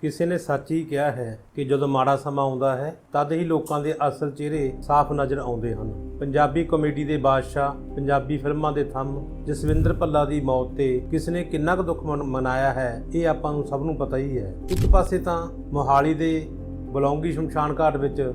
ਕਿਸੇ ਨੇ ਸੱਚ ਹੀ ਕਿਹਾ ਹੈ ਕਿ ਜਦੋਂ ਮਾੜਾ ਸਮਾਂ ਆਉਂਦਾ ਹੈ, ਤਦ ਹੀ ਲੋਕਾਂ ਦੇ ਅਸਲ ਚਿਹਰੇ ਸਾਫ਼ ਨਜ਼ਰ ਆਉਂਦੇ ਹਨ। ਪੰਜਾਬੀ ਕਮੇਡੀ ਦੇ ਬਾਦਸ਼ਾਹ, ਪੰਜਾਬੀ ਫਿਲਮਾਂ ਦੇ ਥੰਮ, ਜਸਵਿੰਦਰ ਭੱਲਾ ਦੀ ਮੌਤ ਤੇ ਕਿਸ ਨੇ ਕਿੰਨਾ ਕੁ ਦੁੱਖ ਮਨ- ਮਨਾਇਆ ਹੈ, ਇਹ ਆਪਾਂ ਨੂੰ ਸਭ ਨੂੰ ਪਤਾ ਹੀ ਹੈ। ਇੱਕ ਪਾਸੇ ਤਾਂ ਮੋਹਾਲੀ ਦੇ ਬਲੌਂਗੀ ਸ਼ਮਸ਼ਾਨ ਘਾਟ ਵਿੱਚ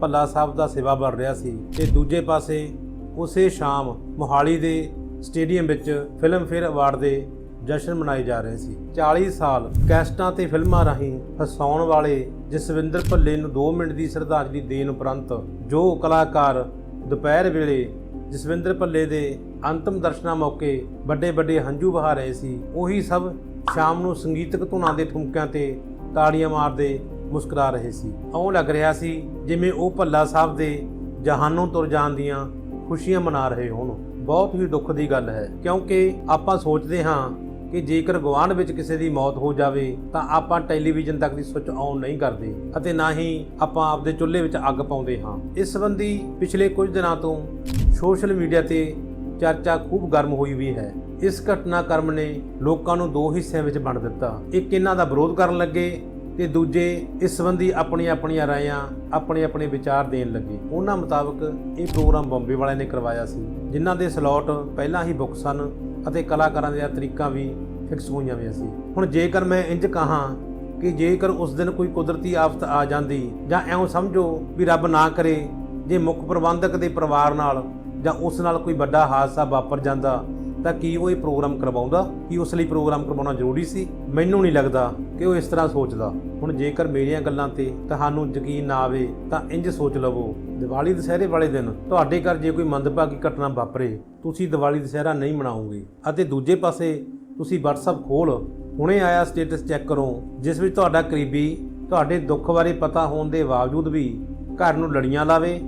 ਭੱਲਾ ਸਾਹਿਬ ਦਾ ਸੇਵਾ ਬਣ ਰਿਹਾ ਸੀ ਤੇ ਦੂਜੇ ਪਾਸੇ ਉਸੇ ਸ਼ਾਮ ਮੋਹਾਲੀ ਦੇ ਸਟੇਡੀਅਮ ਵਿੱਚ ਫਿਲਮਫੇਅਰ ਅਵਾਰਡ ਦੇ ਜਸ਼ਨ ਮਨਾਏ ਜਾ ਰਹੇ ਸੀ। 40 ਸਾਲ ਕੈਸਟਾਂ ਤੇ ਫਿਲਮਾਂ ਰਾਹੀਂ ਹਸਾਉਣ ਵਾਲੇ ਜਸਵਿੰਦਰ ਭੱਲੇ ਨੂੰ 2 ਮਿੰਟ ਦੀ ਸ਼ਰਧਾਂਜਲੀ ਦੇਣ ਉਪਰੰਤ ਜੋ ਕਲਾਕਾਰ ਦੁਪਹਿਰ ਵੇਲੇ ਜਸਵਿੰਦਰ ਭੱਲੇ ਦੇ ਅੰਤਮ ਦਰਸ਼ਨਾਂ ਮੌਕੇ ਵੱਡੇ ਵੱਡੇ ਹੰਝੂ ਵਹਾ ਰਹੇ ਸੀ, ਉਹੀ ਸਭ ਸ਼ਾਮ ਨੂੰ ਸੰਗੀਤਕ ਧੁਨਾਂ ਦੇ ਠੁਮਕਿਆਂ ਤੇ ਤਾੜੀਆਂ ਮਾਰਦੇ ਮੁਸਕਰਾ ਰਹੇ ਸੀ। ਇਉਂ ਲੱਗ ਰਿਹਾ ਸੀ ਜਿਵੇਂ ਉਹ ਭੱਲਾ ਸਾਹਿਬ ਦੇ ਜਹਾਨੋਂ ਤੁਰ ਜਾਣ ਦੀਆਂ ਖੁਸ਼ੀਆਂ ਮਨਾ ਰਹੇ ਹੋਣ। ਬਹੁਤ ਹੀ ਦੁੱਖ ਦੀ ਗੱਲ ਹੈ, ਕਿਉਂਕਿ ਆਪਾਂ ਸੋਚਦੇ ਹਾਂ ਕਿ ਜੇਕਰ ਗਵਾਂਢ ਵਿੱਚ ਕਿਸੇ ਦੀ ਮੌਤ ਹੋ ਜਾਵੇ, ਤਾਂ ਆਪਾਂ ਟੈਲੀਵਿਜ਼ਨ ਤੱਕ ਦੀ ਸੁੱਚ ਆਨ ਨਹੀਂ ਕਰਦੇ ਅਤੇ ਨਾ ਹੀ ਆਪਾਂ ਆਪਦੇ ਚੁੱਲ੍ਹੇ ਵਿੱਚ ਅੱਗ ਪਾਉਂਦੇ ਹਾਂ। ਇਸ ਸੰਬੰਧੀ ਪਿਛਲੇ ਕੁਝ ਦਿਨਾਂ ਤੋਂ ਸੋਸ਼ਲ ਮੀਡੀਆ ਤੇ ਚਰਚਾ ਖੂਬ ਗਰਮ ਹੋਈ ਵੀ ਹੈ। ਇਸ ਘਟਨਾਕ੍ਰਮ ਨੇ ਲੋਕਾਂ ਨੂੰ ਦੋ ਹਿੱਸਿਆਂ ਵਿੱਚ ਵੰਡ ਦਿੱਤਾ। ਇੱਕ ਇਹਨਾਂ ਦਾ ਵਿਰੋਧ ਕਰਨ ਲੱਗੇ ਤੇ ਦੂਜੇ ਇਸ ਸੰਬੰਧੀ ਆਪਣੀਆਂ ਆਪਣੀਆਂ ਰਾਇਆਂ ਆਪਣੇ ਆਪਣੇ ਵਿਚਾਰ ਦੇਣ ਲੱਗੇ। ਉਹਨਾਂ ਮੁਤਾਬਕ ਇਹ ਪ੍ਰੋਗਰਾਮ ਬੰਬੇ ਵਾਲਿਆਂ ਨੇ ਕਰਵਾਇਆ ਸੀ, ਜਿਨ੍ਹਾਂ ਦੇ ਸਲੋਟ ਪਹਿਲਾਂ ਹੀ ਬੁੱਕ ਸਨ। ਅਤੇ ਕਲਾਕਾਰਾਂ ਦੀਆਂ ਤਰੀਕਾਂ ਵੀ ਫਿਕਸ ਹੋਈਆਂ ਹੋਈਆਂ ਸੀ। ਹੁਣ ਜੇਕਰ ਮੈਂ ਇੰਜ ਕਹਾਂ ਕਿ ਜੇਕਰ ਉਸ ਦਿਨ ਕੋਈ ਕੁਦਰਤੀ ਆਫਤ ਆ ਜਾਂਦੀ ਜਾਂ ਐਉਂ ਸਮਝੋ ਵੀ ਰੱਬ ਨਾ ਕਰੇ, ਜੇ ਮੁੱਖ ਪ੍ਰਬੰਧਕ ਦੇ ਪਰਿਵਾਰ ਨਾਲ ਜਾਂ ਉਸ ਨਾਲ ਕੋਈ ਵੱਡਾ ਹਾਦਸਾ ਵਾਪਰ ਜਾਂਦਾ ਤਾਂ ਕੀ ਉਹ ਇਹ ਪ੍ਰੋਗਰਾਮ ਕਰਵਾਉਂਦਾ? ਕੀ ਉਸ ਲਈ ਪ੍ਰੋਗਰਾਮ ਕਰਵਾਉਣਾ ਜ਼ਰੂਰੀ ਸੀ? ਮੈਨੂੰ ਨਹੀਂ ਲੱਗਦਾ ਕਿ ਉਹ ਇਸ ਤਰ੍ਹਾਂ ਸੋਚਦਾ। ਹੁਣ ਜੇਕਰ ਮੇਰੀਆਂ ਗੱਲਾਂ ਤੇ ਤੁਹਾਨੂੰ ਯਕੀਨ ਨਾ ਆਵੇ, ਤਾਂ ਇੰਜ ਸੋਚ ਲਵੋ। ਦੀਵਾਲੀ ਦੁਸਹਿਰੇ ਵਾਲੇ ਦਿਨ ਤੁਹਾਡੇ ਘਰ ਜੇ ਕੋਈ ਮੰਦਭਾਗੀ ਘਟਨਾ ਵਾਪਰੇ, ਤੁਸੀਂ ਦੀਵਾਲੀ ਦੁਸਹਿਰਾ ਨਹੀਂ ਮਨਾਓਗੇ। ਅਤੇ ਦੂਜੇ ਪਾਸੇ ਤੁਸੀਂ WhatsApp ਖੋਲ ਹੁਣੇ ਆਇਆ ਸਟੇਟਸ ਚੈੱਕ ਕਰੋ, ਜਿਸ ਵਿੱਚ ਤੁਹਾਡਾ ਕਰੀਬੀ, ਤੁਹਾਡੇ ਦੁੱਖ ਬਾਰੇ ਪਤਾ ਹੋਣ ਦੇ ਬਾਵਜੂਦ ਵੀ ਘਰ ਨੂੰ ਲੜੀਆਂ ਲਾਵੇ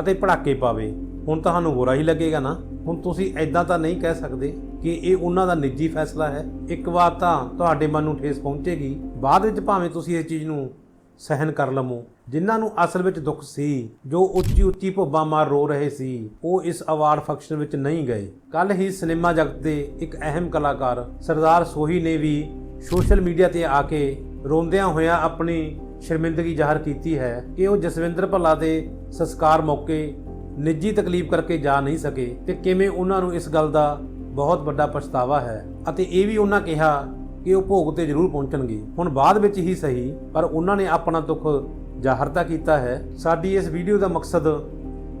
ਅਤੇ ਪੜਾਕੇ ਪਾਵੇ। ਹੁਣ ਤੁਹਾਨੂੰ ਬੁਰਾ ਹੀ ਲੱਗੇਗਾ ਨਾ? ਹੁਣ ਤੁਸੀਂ ਐਦਾਂ ਤਾਂ ਨਹੀਂ ਕਹਿ ਸਕਦੇ ਕਿ ਇਹ ਉਹਨਾਂ ਦਾ ਨਿੱਜੀ ਫੈਸਲਾ ਹੈ। ਇੱਕ ਵਾਰ ਤਾਂ ਤੁਹਾਡੇ ਮਨ ਨੂੰ ਠੇਸ ਪਹੁੰਚੇਗੀ। ਬਾਅਦ ਵਿੱਚ ਭਾਵੇਂ ਤੁਸੀਂ ਇਸ ਚੀਜ਼ ਨੂੰ ਸਹਿਨ ਕਰ ਲਵੋ। ਜਿਨ੍ਹਾਂ ਨੂੰ ਅਸਲ ਵਿੱਚ ਦੁੱਖ ਸੀ, ਜੋ ਉੱਚੀ ਉੱਚੀ ਭੁੱਬਾਂ ਮਾਰ ਰੋ ਰਹੇ ਸੀ, ਉਹ ਇਸ ਅਵਾਰਡ ਫੰਕਸ਼ਨ ਵਿੱਚ ਨਹੀਂ ਗਏ। ਕੱਲ ਹੀ ਸਿਨੇਮਾ ਜਗਤ ਦੇ ਇੱਕ ਅਹਿਮ ਕਲਾਕਾਰ, ਸਰਦਾਰ ਸੋਹੀ ਨੇ ਵੀ ਸੋਸ਼ਲ ਮੀਡੀਆ ਤੇ ਆ ਕੇ ਰੋਂਦਿਆਂ ਹੋਇਆਂ ਆਪਣੀ ਸ਼ਰਮਿੰਦਗੀ ਜ਼ਾਹਰ ਕੀਤੀ ਹੈ ਕਿ ਉਹ ਜਸਵਿੰਦਰ ਭੱਲਾ ਦੇ ਸੰਸਕਾਰ ਮੌਕੇ ਨਿੱਜੀ ਤਕਲੀਫ ਕਰਕੇ ਜਾ ਨਹੀਂ ਸਕੇ ਤੇ ਕਿਵੇਂ ਉਹਨਾਂ ਨੂੰ ਇਸ ਗੱਲ ਦਾ ਬਹੁਤ ਵੱਡਾ ਪਛਤਾਵਾ ਹੈ। ਅਤੇ ਇਹ ਵੀ ਉਹਨਾਂ ਕਿਹਾ ਕਿ ਉਹ ਭੋਗ ਤੇ ਜ਼ਰੂਰ ਪਹੁੰਚਣਗੇ। ਹੁਣ ਬਾਅਦ ਵਿੱਚ ਹੀ ਸਹੀ, ਪਰ ਉਹਨਾਂ ਨੇ ਆਪਣਾ ਦੁੱਖ ਜ਼ਾਹਰ ਤਾਂ ਕੀਤਾ ਹੈ। ਸਾਡੀ ਇਸ ਵੀਡੀਓ ਦਾ ਮਕਸਦ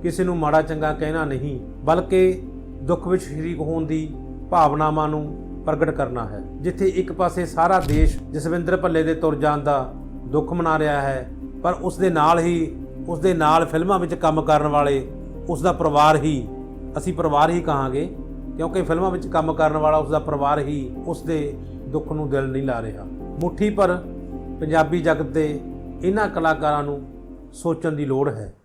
ਕਿਸੇ ਨੂੰ ਮਾੜਾ ਚੰਗਾ ਕਹਿਣਾ ਨਹੀਂ, ਬਲਕਿ ਦੁੱਖ ਵਿੱਚ ਸ਼ਰੀਕ ਹੋਣ ਦੀ ਭਾਵਨਾਵਾਂ ਨੂੰ ਪ੍ਰਗਟ ਕਰਨਾ ਹੈ। ਜਿੱਥੇ ਇੱਕ ਪਾਸੇ ਸਾਰਾ ਦੇਸ਼ ਜਸਵਿੰਦਰ ਭੱਲੇ ਦੇ ਤੁਰ ਜਾਣ ਦਾ ਦੁੱਖ ਮਨਾ ਰਿਹਾ ਹੈ, ਪਰ ਉਸ ਦੇ ਨਾਲ ਹੀ ਉਸ ਦੇ ਨਾਲ ਫਿਲਮਾਂ ਵਿੱਚ ਕੰਮ ਕਰਨ ਵਾਲੇ ਉਸ ਦਾ ਪਰਿਵਾਰ ਹੀ, ਅਸੀਂ ਪਰਿਵਾਰ ਹੀ ਕਹਾਂਗੇ, ਕਿਉਂਕਿ ਫਿਲਮਾਂ ਵਿੱਚ ਕੰਮ ਕਰਨ ਵਾਲਾ ਉਸ ਦਾ ਪਰਿਵਾਰ ਹੀ ਉਸ ਦੇ ਦੁੱਖ ਨੂੰ ਦਿਲ ਨਹੀਂ ਲਾ ਰਿਹਾ। ਮੁੱਠੀ ਪਰ ਪੰਜਾਬੀ ਜਗਤ ਦੇ ਇਹਨਾਂ ਕਲਾਕਾਰਾਂ ਨੂੰ ਸੋਚਣ ਦੀ ਲੋੜ ਹੈ।